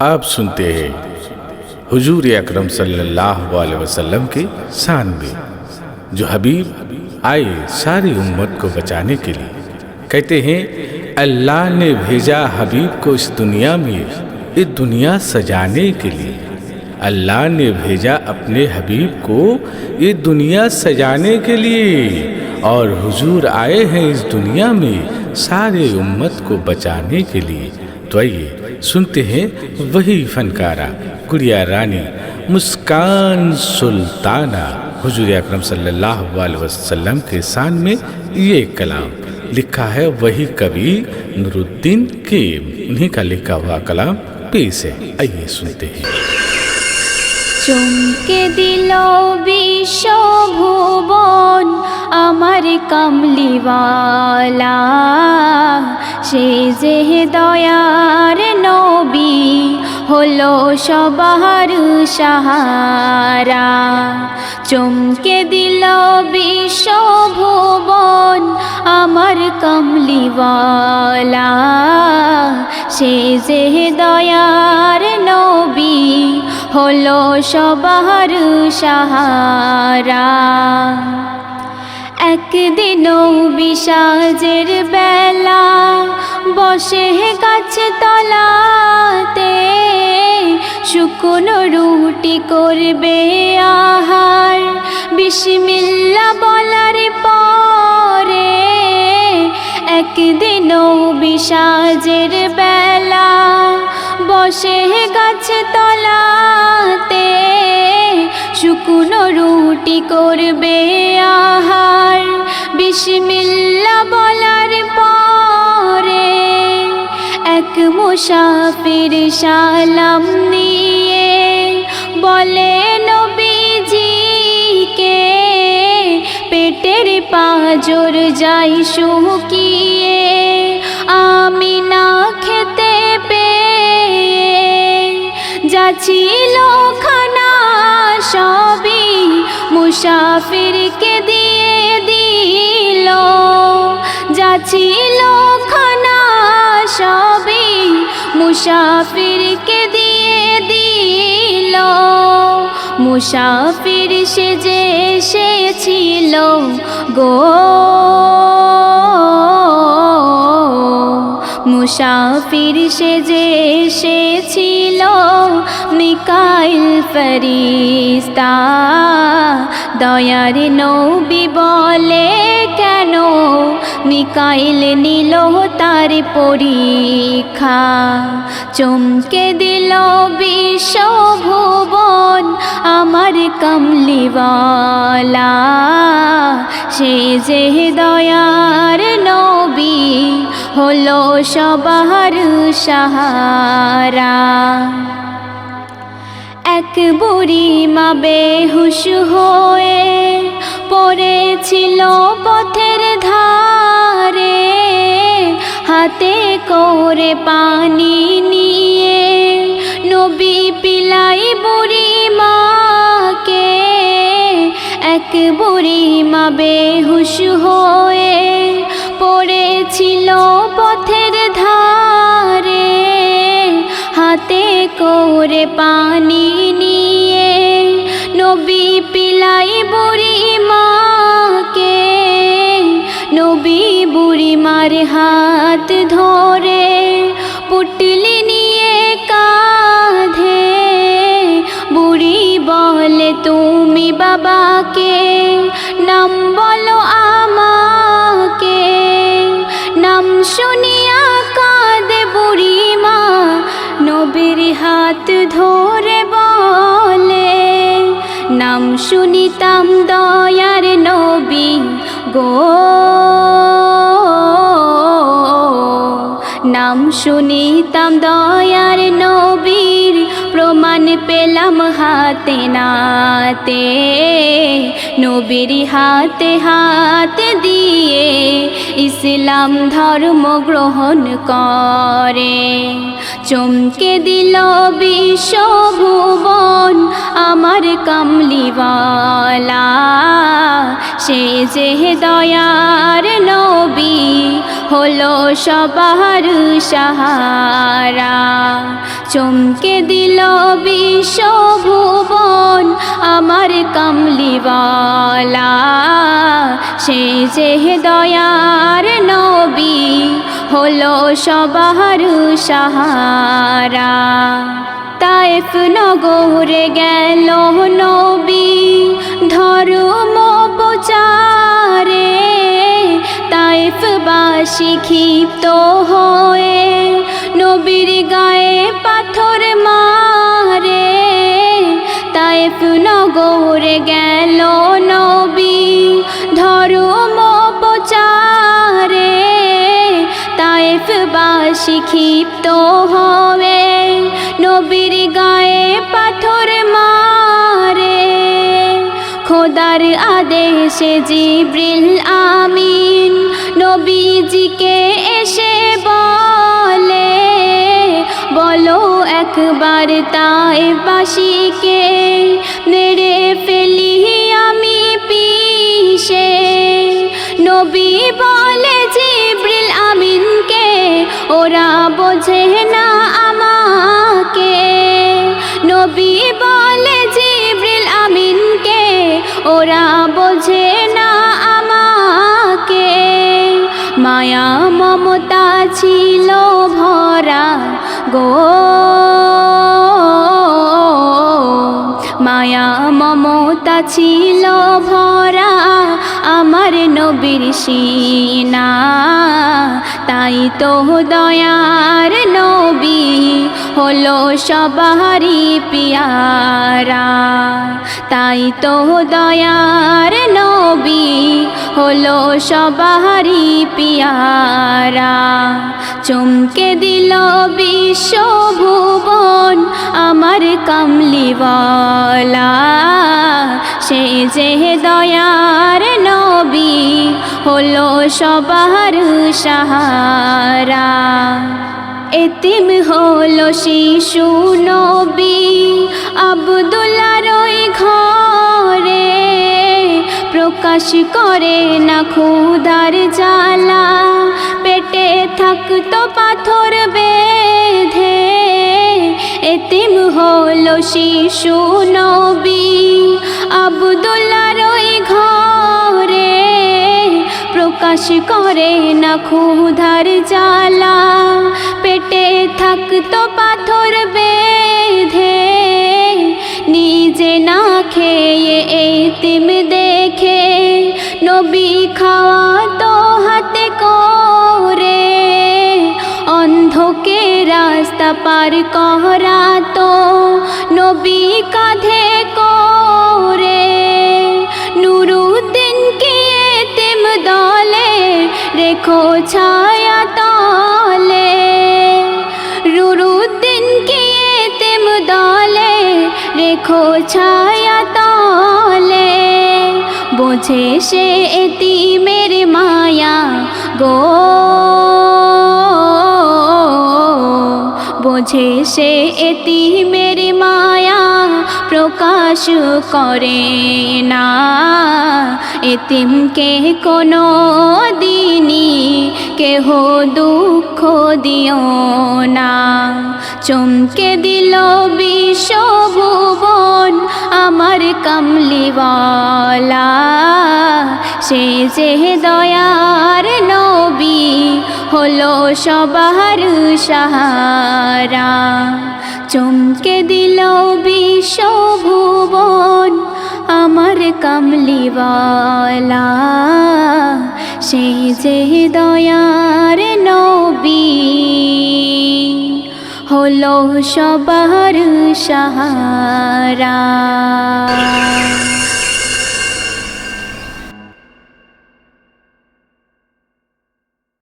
आप सुनते हैं हुजूर अकरम सल्लल्लाहु अलैहि वसल्लम के शान में, जो हबीब आए सारी उम्मत को बचाने के लिए। कहते हैं, अल्लाह ने भेजा हबीब को इस दुनिया में ये दुनिया सजाने के लिए। अल्लाह ने भेजा अपने हबीब को ये दुनिया सजाने के लिए, और हुजूर आए हैं इस दुनिया में सारे उम्मत को बचाने के लिए। तो आइए सुनते हैं वही फनकारा गुड़िया रानी, मुस्कान सुल्ताना। हजूर अक्रम सल्लल्लाहु वसल्लम के शान में ये कलाम लिखा है वही कवि नुरुद्दीन के उन्हीं का लिखा हुआ कलाम पेश है। आइए सुनते हैं। चुम के दिलो भी विश्व भुवन কামলিওয়ালা, সে যে দয়ার নবী, হলো সবার সাহারা। চমকে দিল বিশ্বভুবন আমার কামলিওয়ালা, সে যে দয়ার নবী, হলো সবার সাহারা। একদিনও বিসাজের বেলা বসে গাছ তলাতে, শুকনো রুটি করবে আহার। বিসমিল্লা বলার পরে একদিনও বিসাজের বেলা বসে গাছ তলাতে, শুকনো রুটি করবে আহার। বিসমিল্লা বলার পরে এক মুসাফির সালাম নিয়ে বলে, নবীজিকে পেটের পাজর যাই শুকিয়ে, আমি না খেতে পেয়ে যাচ্ছিল খানা সবই মুসাফিরকে দিয়ে। যাচ্ছিল খানা সবই মুসাফিরকে দিয়ে দিল। মুসাফির সে যে এসেছিল গো। মুসাফির সে যে এসেছিল মিকাইল ফরিস্তা, দয়ার নবী বলে কেন মিকাইল নিল তার পরীক্ষা? চমকে দিল বিশ্বভুবন আমার কমলিওয়ালা, সে যে দয়ার নবী হলো সবার সাহারা। এক বুড়ি মা বেহুশ হয়ে পড়েছিল পথের ধারে, হাতে করে পানি নিয়ে। নবী পিলাই বুড়ি মাকে, এক বুড়ি মা বেহুশ হয়ে পড়েছিল করে পানি নিয়ে নবী পিলাই বুড়ি মাকে। নবী বুড়ি মার হাত ধরে শুনিতাম দয়ার নবী গো। নাম শুনিতাম দয়ার নবীর প্রমাণ পেলাম হাতে নাতে। নবীর হাতে হাত দিয়ে ইসলাম ধর্ম গ্রহণ করে। চমকে দিল বিশ্বভুবন আমার কামলিওয়ালা। সে যে দয়ার নবী হলো সবার সাহারা। চমকে দিল বিশ্বভুবন আমার কামলিওয়ালা। সে যে দয়ার নবী হলো সবার সাহারা। তাইফ নগরে গেল নবী। বাসি ক্ষিপ্ত হয়ে নবীর গায়ে পাথর মারে তাইফ নগরে গেল নবী, ধর্ম প্রচারে। তাইফ বাসি ক্ষিপ্ত হবে নবীর গায়ে পাথর মারে। খোদার আদেশে জিব্রিল আমিন নবীজিকে এসে বলে বলো একবার তাই বাসিকে নেড়ে ফেলি আমি পিসে নবী বলে গো। মায়া মমতা ছিল ভরা আমার নবীর সিনা। তাই তো দয়ার নবী হলো সবারই পিয়ারা। তাই তো দয়ার নবী হলো সবারই পিয়ারা। চমকে দিল বিশ্বভুবন আমার কামলিওয়ালা। সে যে দয়ার নবী হলো সবার সাহারা। এতিম হলো শিশু নবী। আবদুল্লার ওই ঘরে প্রকাশ করে না ক্ষুধার জ্বালা। পেটে থাকতো পাথর বেঁধে। এতিম হলো শিশু নবী। আবদুল্লার ওই ঘরে প্রকাশ করে না ক্ষুধার জ্বালা। পেটে থাকতো পাথর বেঁধে। নিজে না খেয়ে এতিম দেখে। নবী খাওয়া তো হাতে করে। অন্ধকে রাস্তা পার করা তো নবী কাঁধে করে। নুরুদ্দিন দলে রেখো ছায়া তলে। রুরুদ্দিন কি এতিম দলে? রেখো ছায়া তলে। বোঝে সে এতিমের মায়া গো। বোঝে সে এতিমের মায়া প্রকাশ করে না। এতিমকে কোনো দিনই কেহ দুঃখ দিও না। চমকে দিল বিশ্বভুবন আমার কামলিওয়ালা। সে যে দয়ার নবী হলো সবার সাহারা। চমকে দিল বিশ্বভুবন আমার কামলিওয়ালা। সেই যে দয়ার নবী হলো সবার সাহারা।